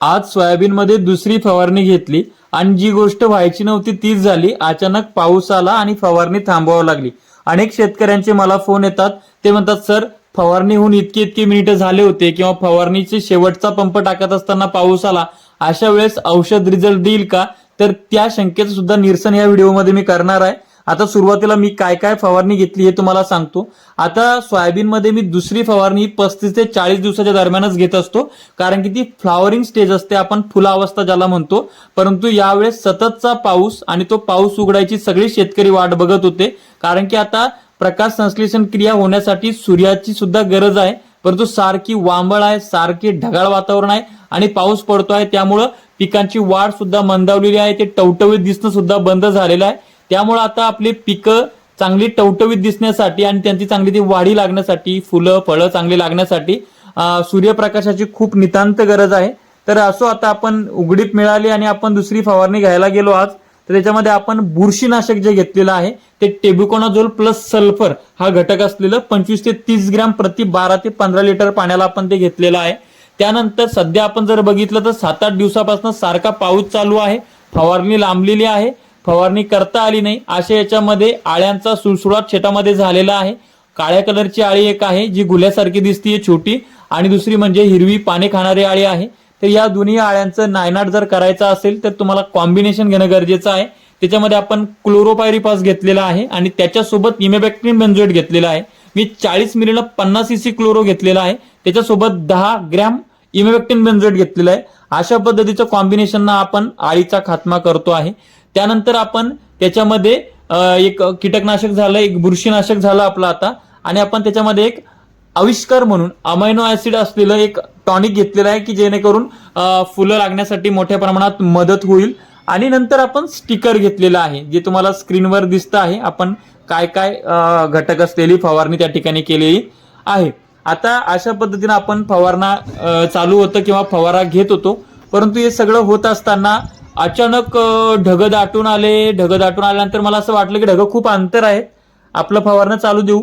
आज सोयाबीनमध्ये दुसरी फवारणी घेतली आणि जी गोष्ट व्हायची नव्हती तीच झाली. अचानक पाऊस आला आणि फवारणी थांबवावी लागली. अनेक शेतकऱ्यांचे मला फोन येतात. ते म्हणतात सर फवारणी होऊन इतके इतके मिनिटं झाले होते किंवा फवारणीचे शेवटचा पंप टाकत असताना पाऊस आला. अशा वेळेस औषध रिझल्ट देईल का? तर त्या शंकेचं सुद्धा निरसन या व्हिडिओमध्ये मी करणार आहे. आता सुरुवातीला मी काय काय फवारणी घेतली हे तुम्हाला सांगतो. आता सोयाबीनमध्ये मी दुसरी फवारणी पस्तीस ते चाळीस दिवसाच्या दरम्यानच घेत असतो. कारण की ती फ्लॉवरिंग स्टेज असते आपण फुलावस्था ज्याला म्हणतो. परंतु यावेळेस सततचा पाऊस आणि तो पाऊस उघडायची सगळी शेतकरी वाट बघत होते. कारण की आता प्रकाश संश्लेषण क्रिया होण्यासाठी सूर्याची सुद्धा गरज आहे. परंतु सारखी वांबळ आहे सारखी ढगाळ वातावरण आहे आणि पाऊस पडतो आहे त्यामुळं पिकांची वाढ सुद्धा मंदावलेली आहे. ते टवटवीत दिसणं सुद्धा बंद झालेलं आहे. त्यामुळं आता आपली पिकं चांगली टवटवीत दिसण्यासाठी आणि त्यांची चांगली ती वाढी लागण्यासाठी फुलं फळं चांगली लागण्यासाठी सूर्यप्रकाशाची खूप नितांत गरज आहे. तर असो आता आपण उघडीप मिळाली आणि आपण दुसरी फवारणी घ्यायला गेलो आज तर त्याच्यामध्ये आपण बुरशीनाशक जे घेतलेलं आहे ते टेब्युकोनाझोल प्लस सल्फर हा घटक असलेलं पंचवीस ते तीस ग्रॅम प्रति बारा ते पंधरा लिटर पाण्याला आपण ते घेतलेलं आहे. त्यानंतर सध्या आपण जर बघितलं तर सात आठ दिवसापासून सारखा पाऊस चालू आहे फवारणी लांबलेली आहे. फवारणी करता आली नाही. अशा याच्यामध्ये आळ्यांचा सुळसुळाट शेतामध्ये झालेला आहे. काळ्या कलरची आळी एक आहे जी गुल्यासारखी दिसतीये छोटी. आणि दुसरी म्हणजे हिरवी पाने खाणारी आळी आहे. तर या दोन्ही आळ्यांचं नायनाट जर करायचं असेल तर तुम्हाला कॉम्बिनेशन घेणं गरजेचं आहे. त्याच्यामध्ये आपण क्लोरोपायरीपास घेतलेला आहे आणि त्याच्यासोबत इमेबॅक्टिन बेन्झोएट घेतलेला आहे. मी चाळीस मिलीनं पन्नास सीसी क्लोरो घेतलेला आहे. त्याच्यासोबत दहा ग्रॅम इमेबॅक्टिन बेन्झेट घेतलेलं आहे. अशा पद्धतीचं कॉम्बिनेशनना आपण आळीचा खात्मा करतो आहे. त्यानंतर आपण त्याच्यामध्ये एक कीटकनाशक झालं एक बुरशीनाशक झालं आपलं आता. आणि आपण त्याच्यामध्ये एक आविष्कार म्हणून अमायनो ऍसिड असलेलं एक टॉनिक घेतलेलं आहे की जेणेकरून फुलं लागण्यासाठी मोठ्या प्रमाणात मदत होईल. आणि नंतर आपण स्टिकर घेतलेलं आहे जे तुम्हाला स्क्रीनवर दिसतं आहे. आपण काय काय घटक असलेली फवारणी त्या ठिकाणी केलेली आहे. आता अशा पद्धतीनं आपण फवारणा चालू होतं किंवा फवारा घेत होतो. परंतु हे सगळं होत असताना अचानक ढग दाटून आले. ढग दाटून आल्यानंतर मला असं वाटलं की ढग खूप अंतर आहे. आपलं फवारणं चालू देऊ.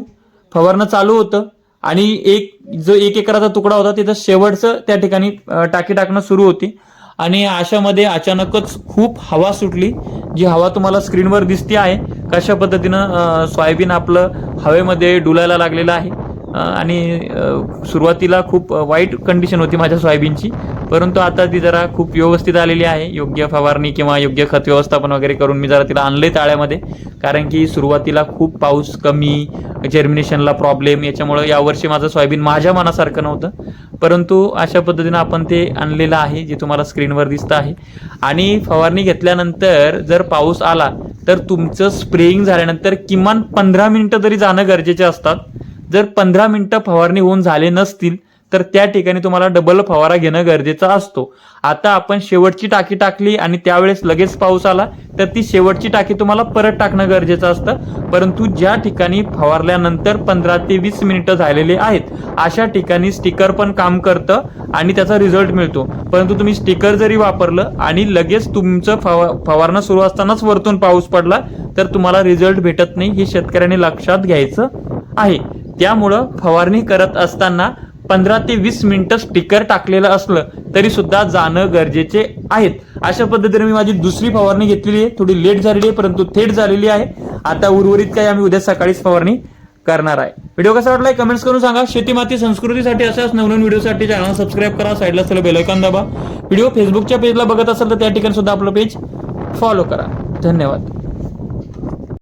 फवारणं चालू होतं. आणि एक जो एक एकराचा तुकडा होता तिथं शेवटचं त्या ठिकाणी टाकी टाकणं सुरू होती. आणि अशामध्ये अचानकच खूप हवा सुटली. जी हवा तुम्हाला स्क्रीनवर दिसते आहे. कशा पद्धतीनं सोयाबीन आपलं हवेमध्ये डुलायला लागलेलं आहे. आणि सुरुवातीला खूप वाईट कंडिशन होती माझ्या सोयाबीनची. परंतु आता ती जरा खूप व्यवस्थित आलेली आहे. योग्य फवारणी किंवा योग्य खत व्यवस्थापन वगैरे करून मी जरा तिला आणले ताळ्यामध्ये. कारण की सुरुवातीला खूप पाऊस कमी जर्मिनेशनला प्रॉब्लेम याच्यामुळं यावर्षी माझं सोयाबीन माझ्या मनासारखं नव्हतं. परंतु अशा पद्धतीनं आपण ते आणलेलं आहे जे तुम्हाला स्क्रीनवर दिसतं आहे. आणि फवारणी घेतल्यानंतर जर पाऊस आला तर तुमचं स्प्रेइंग झाल्यानंतर किमान पंधरा मिनटं तरी जाणं गरजेचे असतात. जर पंधरा मिनिटं फवारणी होऊन झाले नसतील तर त्या ठिकाणी तुम्हाला डबल फवारा घेणं गरजेचं असतो. आता आपण शेवटची टाकी टाकली आणि त्यावेळेस लगेच पाऊस आला तर ती शेवटची टाकी तुम्हाला परत टाकणं गरजेचं असतं. परंतु ज्या ठिकाणी फवारल्यानंतर पंधरा ते वीस मिनिटं झालेले आहेत अशा ठिकाणी स्टिकर पण काम करतं आणि त्याचा रिझल्ट मिळतो. परंतु तुम्ही स्टिकर जरी वापरलं आणि लगेच तुमचं फवा फवारणं सुरू असतानाच वरतून पाऊस पडला तर तुम्हाला रिझल्ट भेटत नाही हे शेतकऱ्यांनी लक्षात घ्यायचं आहे. त्यामुळं फवारणी करत असताना पंधरा ते वीस मिनिटं स्टिकर टाकलेलं असलं तरी सुद्धा जाणं गरजेचे आहेत. अशा पद्धतीने मी माझी दुसरी फवारणी घेतलेली आहे. थोडी लेट झालेली आहे परंतु थेट झालेली आहे. आता उर्वरित काही आम्ही उद्या सकाळीच फवारणी करणार आहे. व्हिडिओ कसा वाटलाय कमेंट्स करून सांगा. शेतीमाती संस्कृतीसाठी अशाच नवनवीन व्हिडिओसाठी चॅनल सबस्क्राईब करा. साईडला असलेलं बेलायकॉन दाबा. व्हिडिओ फेसबुकच्या पेजला बघत असाल तर त्या ठिकाणी सुद्धा आपलं पेज फॉलो करा. धन्यवाद.